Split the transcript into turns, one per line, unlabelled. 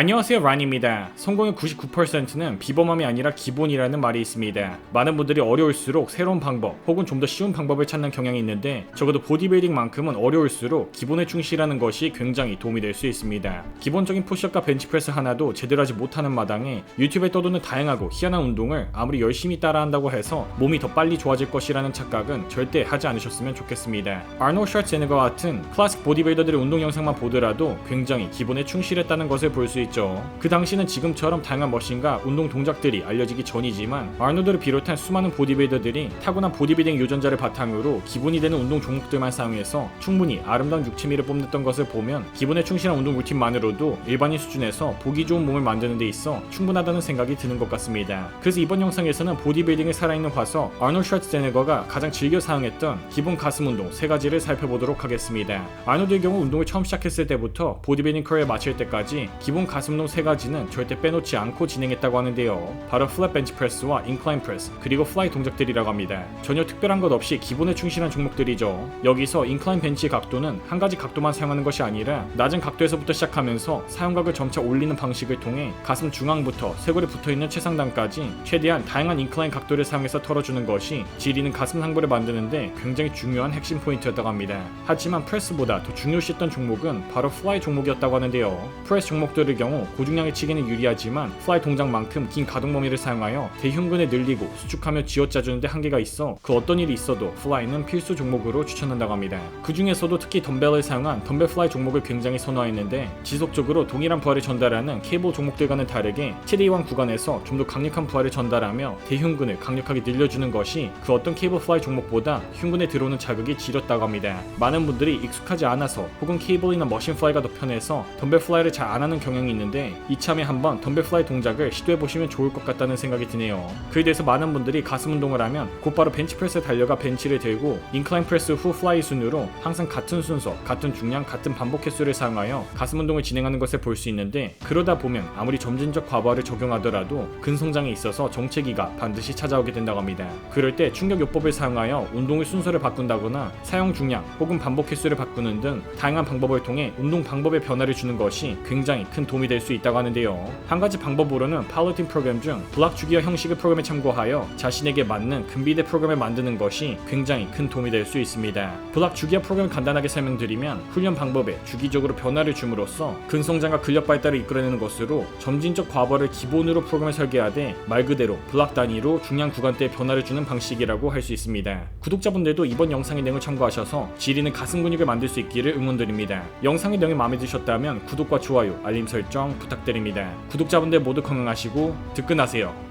안녕하세요 란입니다. 성공의 99%는 비범함이 아니라 기본이라는 말이 있습니다. 많은 분들이 어려울수록 새로운 방법 혹은 좀 더 쉬운 방법을 찾는 경향이 있는데 적어도 보디빌딩만큼은 어려울수록 기본에 충실하는 것이 굉장히 도움이 될 수 있습니다. 기본적인 푸시업과 벤치프레스 하나도 제대로 하지 못하는 마당에 유튜브에 떠도는 다양하고 희한한 운동을 아무리 열심히 따라한다고 해서 몸이 더 빨리 좋아질 것이라는 착각은 절대 하지 않으셨으면 좋겠습니다. 아노 슈왈츠제네거 같은 클래식 보디빌더들의 운동 영상만 보더라도 굉장히 기본에 충실했다는 것을 볼 수 있 죠. 그 당시는 지금처럼 다양한 머신과 운동 동작들이 알려지기 전이지만 아노드를 비롯한 수많은 보디빌더들이 타고난 보디빌딩 유전자를 바탕으로 기본이 되는 운동 종목들만 사용해서 충분히 아름다운 육체미를 뽐냈던 것을 보면 기본에 충실한 운동 루틴만으로도 일반인 수준에서 보기 좋은 몸을 만드는 데 있어 충분하다는 생각이 드는 것 같습니다. 그래서 이번 영상에서는 보디빌딩의 살아있는 화서 아노 슈왈츠제네거가 가장 즐겨 사용했던 기본 가슴 운동 세 가지를 살펴보도록 하겠습니다. 아노드의 경우 운동을 처음 시작했을 때부터 보디빌딩 커리어 마칠 때까지 기본 가슴 운동 세 가지는 절대 빼놓지 않고 진행했다고 하는데요. 바로 플랫 벤치 프레스와 인클라인 프레스 그리고 플라이 동작들이라고 합니다. 전혀 특별한 것 없이 기본에 충실한 종목들이죠. 여기서 인클라인 벤치 각도는 한 가지 각도만 사용하는 것이 아니라 낮은 각도에서부터 시작하면서 사용각을 점차 올리는 방식을 통해 가슴 중앙부터 쇄골에 붙어있는 최상단까지 최대한 다양한 인클라인 각도를 사용해서 털어주는 것이 지리는 가슴 상부를 만드는데 굉장히 중요한 핵심 포인트였다고 합니다. 하지만 프레스보다 더 중요시했던 종목은 바로 플라이 종목이었다고 하는데요. 프레스 종목들의 경우 고중량의 치기는 유리하지만 플라이 동작만큼 긴 가동 범위를 사용하여 대흉근을 늘리고 수축하며 쥐어짜주는 데 한계가 있어 그 어떤 일이 있어도 플라이는 필수 종목으로 추천한다고 합니다. 그 중에서도 특히 덤벨을 사용한 덤벨 플라이 종목을 굉장히 선호했는데 지속적으로 동일한 부하를 전달하는 케이블 종목들과는 다르게 최대 이완 구간에서 좀 더 강력한 부하를 전달하며 대흉근을 강력하게 늘려주는 것이 그 어떤 케이블 플라이 종목보다 흉근에 들어오는 자극이 지렸다고 합니다. 많은 분들이 익숙하지 않아서 혹은 케이블이나 머신 플라이가 더 편해서 덤벨 플라이를 잘 안 하는 경향이 있는데 이참에 한번 덤벨 플라이 동작을 시도해 보시면 좋을 것 같다는 생각이 드네요. 그에 대해서 많은 분들이 가슴 운동을 하면 곧바로 벤치 프레스에 달려가 벤치를 들고 인클라인 프레스 후 플라이 순으로 항상 같은 순서, 같은 중량, 같은 반복 횟수를 사용하여 가슴 운동을 진행하는 것을 볼 수 있는데 그러다 보면 아무리 점진적 과부하를 적용하더라도 근성장에 있어서 정체기가 반드시 찾아오게 된다고 합니다. 그럴 때 충격 요법을 사용하여 운동의 순서를 바꾼다거나 사용 중량 혹은 반복 횟수를 바꾸는 등 다양한 방법을 통해 운동 방법에 변화를 주는 것이 굉장히 큰 도움이 될 수 있다고 하는데요. 한 가지 방법으로는 파워리팅 프로그램 중 블락 주기와 형식의 프로그램에 참고하여 자신에게 맞는 근비대 프로그램을 만드는 것이 굉장히 큰 도움이 될 수 있습니다. 블락 주기와 프로그램을 간단하게 설명드리면 훈련 방법에 주기적으로 변화를 줌으로써 근성장과 근력 발달을 이끌어내는 것으로 점진적 과부하를 기본으로 프로그램을 설계하되 말 그대로 블락 단위로 중량 구간대에 변화를 주는 방식이라고 할 수 있습니다. 구독자분들도 이번 영상의 내용을 참고하셔서 지리는 가슴 근육을 만들 수 있기를 응원드립니다. 영상의 내용이 마음에 드셨다면 구독과 좋아요, 알림 설정 부탁드립니다. 구독자분들 모두 건강하시고 득근하세요.